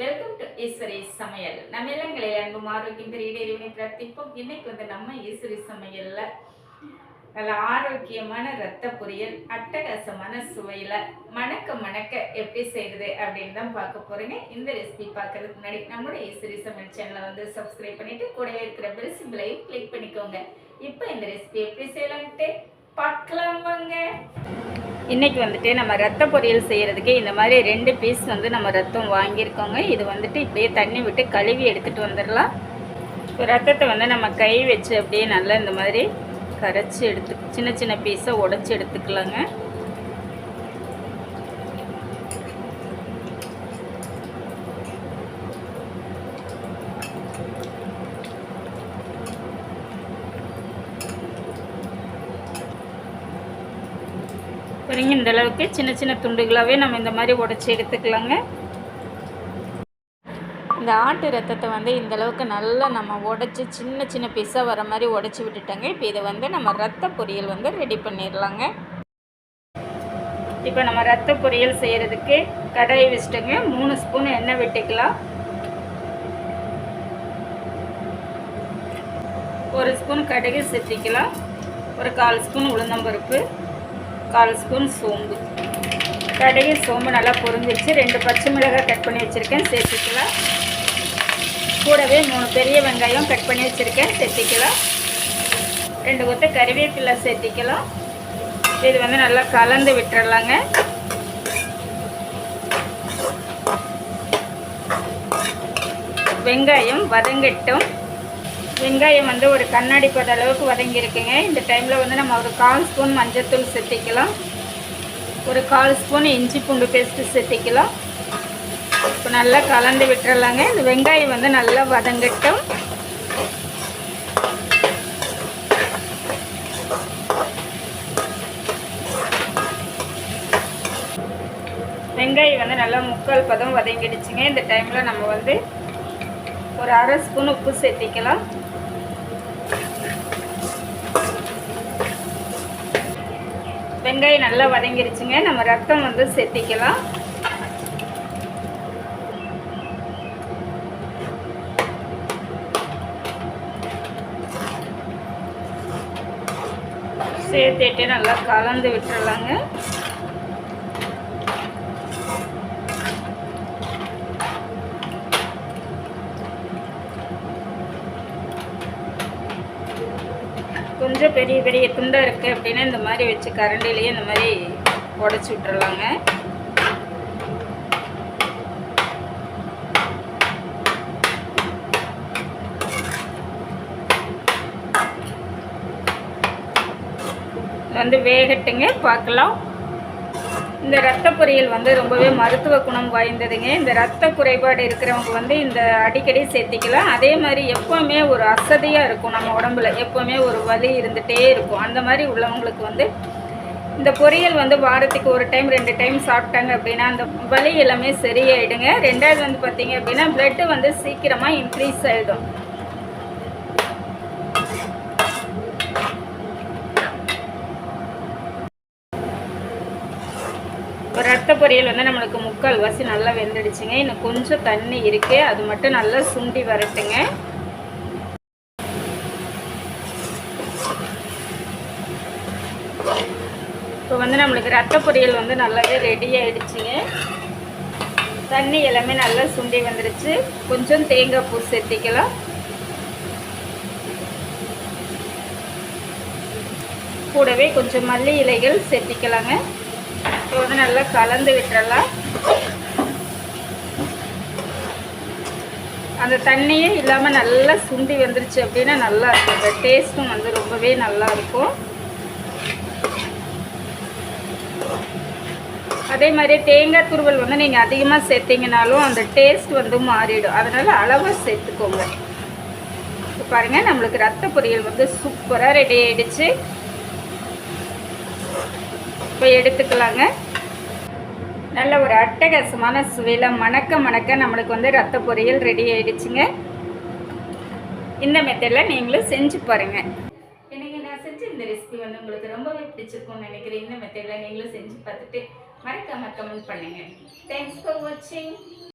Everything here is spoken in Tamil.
வெல்கம் டு ஈஸ்வரி சமையல் நம்ம இல்லங்களில் அன்பும் ஆரோக்கியம் பெரிய இறைவனை பிரார்த்திப்போம். இன்னைக்கு வந்து நம்ம ஈஸ்வரி சமையல்ல நல்ல ஆரோக்கியமான ரத்த பொரியல் அட்டகாசமான சுவையில மணக்க மணக்க எப்படி செய்யறது அப்படின்னு தான் பார்க்க போறீங்க. இந்த ரெசிபி பார்க்கறதுக்கு முன்னாடி நம்மளோட ஈஸ்வரி சமையல் சேனலை வந்து சப்ஸ்கிரைப் பண்ணிட்டு கூடவே இருக்கிற பெல் சிம்பிளையும் கிளிக் பண்ணிக்கோங்க. இப்போ இந்த ரெசிபி எப்படி செய்யலான்ட்டு பார்க்கலாம் வாங்க. இன்றைக்கி வந்துட்டு நம்ம ரத்த பொரியல் செய்கிறதுக்கு இந்த மாதிரி ரெண்டு பீஸ் வந்து நம்ம ரத்தம் வாங்கியிருக்கோங்க. இது வந்துட்டு இப்படியே தண்ணி விட்டு கழுவி எடுத்துகிட்டு வந்துடலாம். இப்போ ரத்தத்தை வந்து நம்ம கை வச்சு அப்படியே நல்லா இந்த மாதிரி கரைச்சி எடுத்து சின்ன சின்ன பீஸை உடச்சி எடுத்துக்கலாங்க. பாருங்க இந்த அளவுக்கு சின்ன சின்ன துண்டுகளாகவே நம்ம இந்த மாதிரி உடச்சி எடுத்துக்கலாங்க. இந்த ஆட்டு ரத்தத்தை வந்து இந்த அளவுக்கு நல்லா நம்ம உடச்சி சின்ன சின்ன பீஸாக வர மாதிரி உடச்சி விட்டுட்டோங்க. இப்போ இதை வந்து நம்ம ரத்த பொரியல் வந்து ரெடி பண்ணிடலாங்க. இப்போ நம்ம ரத்த பொரியல் செய்கிறதுக்கு கடாயை வச்சுட்டோங்க. மூணு ஸ்பூன் எண்ணெய் விட்டுக்கலாம். ஒரு ஸ்பூன் கடுகு சேர்த்திக்கலாம் ஒரு கால் ஸ்பூன் உளுந்தம்பருப்பு. கால் ஸ்பூன் சோம்பு. கடையும் சோம்பு நல்லா பொரிஞ்சிருச்சு. ரெண்டு பச்சை மிளகாய் கட் பண்ணி வச்சுருக்கேன் சேர்த்துக்கலாம். கூடவே மூணு பெரிய வெங்காயம் கட் பண்ணி வச்சுருக்கேன் சேர்த்திக்கலாம். ரெண்டு கொத்த கறிவேப்பிலை சேர்த்திக்கலாம். இது வந்து நல்லா கலந்து விட்டுறலாங்க. வெங்காயம் வதங்கட்டும். வெங்காயம் வந்து ஒரு கண்ணாடி பத அளவுக்கு வதங்கியிருக்குங்க. இந்த டைமில் வந்து நம்ம ஒரு கால் ஸ்பூன் மஞ்சத்தூள் சேர்த்திக்கலாம். ஒரு கால் ஸ்பூன் இஞ்சி பூண்டு பேஸ்ட்டு சேர்த்திக்கலாம். இப்போ நல்லா கலந்து விட்டுறலாங்க. இந்த வெங்காயம் வந்து நல்லா வதங்கட்டும். வெங்காயம் வந்து நல்லா முக்கால் பதம் வதங்கிடுச்சுங்க. இந்த டைமில் நம்ம வந்து ஒரு அரை ஸ்பூன் உப்பு சேர்த்திக்கலாம். வெங்காயம் நல்லா வதங்கிருச்சுங்க. நம்ம ரத்தம் வந்து சேர்த்திக்கலாம் சேர்த்துட்டு நல்லா கலந்து விட்டுறலாங்க. கொஞ்சம் பெரிய பெரிய துண்டாக இருக்குது அப்படின்னா இந்த மாதிரி வச்சு கரண்டிலேயே இந்த மாதிரி உடச்சி விட்டுறலாங்க. வந்து வேகட்டுங்க பார்க்கலாம். இந்த ரத்த பொரியல் வந்து ரொம்பவே மருத்துவ குணம் வாய்ந்ததுங்க. இந்த ரத்த குறைபாடு இருக்கிறவங்க வந்து இந்த அடிக்கடி சேர்த்திக்கலாம். அதே மாதிரி எப்போவுமே ஒரு அசதியாக இருக்கும் நம்ம உடம்புல. எப்போவுமே ஒரு வலி இருந்துகிட்டே இருக்கும். அந்த மாதிரி உள்ளவங்களுக்கு வந்து இந்த பொரியல் வந்து வாரத்துக்கு ஒரு டைம் ரெண்டு டைம் சாப்பிட்டாங்க அப்படின்னா அந்த வலி எல்லாமே சரியாயிடுங்க. ரெண்டாவது வந்து பார்த்தீங்க அப்படின்னா பிளட்டு வந்து சீக்கிரமாக இன்க்ரீஸ் ஆகிடும் ரத்த பொரியல் வந்து நம்மளுக்கு முக்கால் வாசி நல்லா வெந்துடுச்சுங்க. இன்னும் கொஞ்சம் தண்ணி இருக்குது அது மட்டும் நல்லா சுண்டி வரட்டுங்க. இப்போ வந்து நம்மளுக்கு ரத்த பொரியல் வந்து நல்லாவே ரெடி ஆகிடுச்சிங்க தண்ணி எல்லாமே நல்லா சுண்டி வந்துடுச்சு. கொஞ்சம் தேங்காய் பூ சேர்த்திக்கலாம். கூடவே கொஞ்சம் மல்லி இலைகள் சேர்த்திக்கலாங்க. இப்போ வந்து நல்லா கலந்து விட்டுறலாம். அந்த தண்ணியே இல்லாமல் நல்லா சுண்டி வந்துருச்சு அப்படின்னா நல்லா இருக்கும். அந்த டேஸ்ட்டும் வந்து ரொம்பவே நல்லா இருக்கும். அதே மாதிரி தேங்காய் துருவல் வந்து நீங்கள் அதிகமாக சேர்த்திங்கனாலும் அந்த டேஸ்ட் வந்து மாறிடும். அதனால் அளவாக சேர்த்துக்கோங்க. பாருங்கள் நம்மளுக்கு ரத்த பொரியல் வந்து சூப்பராக ரெடி ஆகிடுச்சு இப்போ எடுத்துக்கலாங்க. நல்ல ஒரு அட்டகாசமான சுவையில் மணக்க மணக்க நம்மளுக்கு வந்து ரத்த பொரியல் ரெடி ஆகிடுச்சுங்க இந்த மெத்தடில் நீங்களும் செஞ்சு பாருங்கள் எனக்கு நான் செஞ்ச இந்த ரெசிபி வந்து உங்களுக்கு ரொம்பவே பிடிச்சிருக்கும்னு நினைக்கிறேன் இந்த மெத்தடில் நீங்களும் செஞ்சு பார்த்துட்டு மறக்காம கமெண்ட் பண்ணுங்கள் தேங்க்ஸ் ஃபார் வாட்சிங்